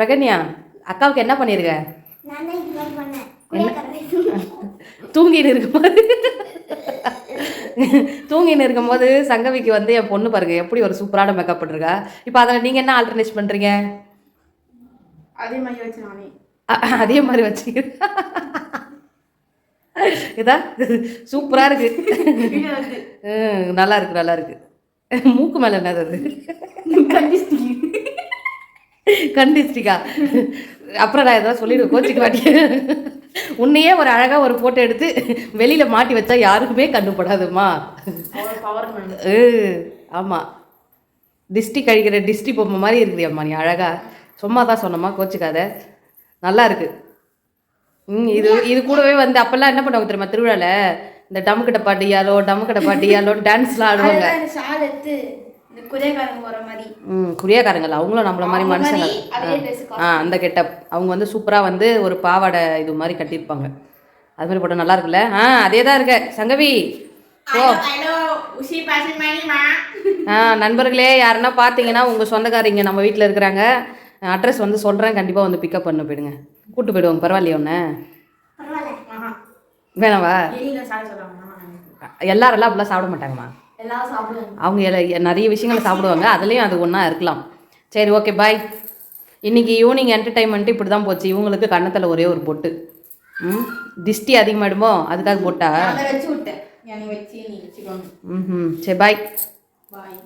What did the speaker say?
பிரகன்யா அக்காவுக்கு என்ன குடியக்காரன் தூங்கின்னு இருக்கும்போது. தூங்கின்னு இருக்கும்போது சங்கவிக்கு வந்து என் பொண்ணு பாருங்க எப்படி ஒரு சூப்பரான மேக்கப் பண்ணிருக்கா இப்போ அதில் நீங்கள் என்ன ஆல்டர்னேட் பண்ணுறீங்க அதே மாதிரி வச்சு நானே. அதே மாதிரி வச்சுக்கிறேன் இதா? சூப்பராக இருக்கு. நல்லா இருக்கு நல்லா இருக்கு. மூக்கு மேலே என்னது அது? கண்டிஸ்டி கண்டிச்சிட்டிக்கா அப்புறம் நான் ஏதாவது சொல்லிடுவேன் கோச்சிக்க மாட்டேன் உன்னையே ஒரு அழகாக ஒரு ஃபோட்டோ எடுத்து வெளியில் மாட்டி வச்சா யாருக்குமே ஏ ஆமாம் டிஸ்டி கழிக்கிற டிஸ்டி பொம்மை மாதிரி இருக்கிறியம்மா நீ அழகா. சும்மா தான் சொன்னம்மா கோச்சிக்காத. நல்லா இருக்கு. ம் இது இது கூடவே வந்து அப்போல்லாம் என்ன பண்ணுவாங்க தெரியுமா திருவிழாவில் இந்த டமுக்கட்டை பாட்டியாலோ டமுக்கட்டை பாட்டியாலோ டான்ஸ்லாம் ஆடுவாங்க. ம் குறியாக்காரங்கள அவங்களும் நம்மள மாதிரி மனுஷங்க. ஆ. அந்த கெட்டப் அவங்க வந்து சூப்பராக வந்து ஒரு பாவாடை இது மாதிரி கட்டியிருப்பாங்க. அது மாதிரி போட்டால் நல்லா இருக்குல்ல? ஆ அதே தான் இருக்க. சங்கவி ஓ ஆ நண்பர்களே யாருன்னா பார்த்தீங்கன்னா உங்கள் சொந்தக்காரங்க நம்ம வீட்டில் இருக்கிறாங்க. அட்ரஸ் வந்து சொல்கிறேன் கண்டிப்பாக வந்து பிக்கப் பண்ண போயிடுங்க. கூட்டு போயிடுவாங்க பரவாயில்லையா ஒன்று வேணாவா? எல்லாரெல்லாம் அப்படிலாம் சாப்பிட மாட்டாங்கம்மா. அவங்க நிறைய விஷயங்களை சாப்பிடுவாங்க. அதுலேயும் அது ஒன்றா இருக்கலாம். சரி ஓகே பாய் இன்னைக்கு ஈவினிங் என்டர்டைன்மெண்ட்டு இப்படி தான் போச்சு. இவங்களுக்கு கன்னத்தில் ஒரே ஒரு பொட்டு. ம்? திஷ்டி அதிகமாயிடுமோ? அதுக்காக போட்டா? ம் சரி பாய் பாய்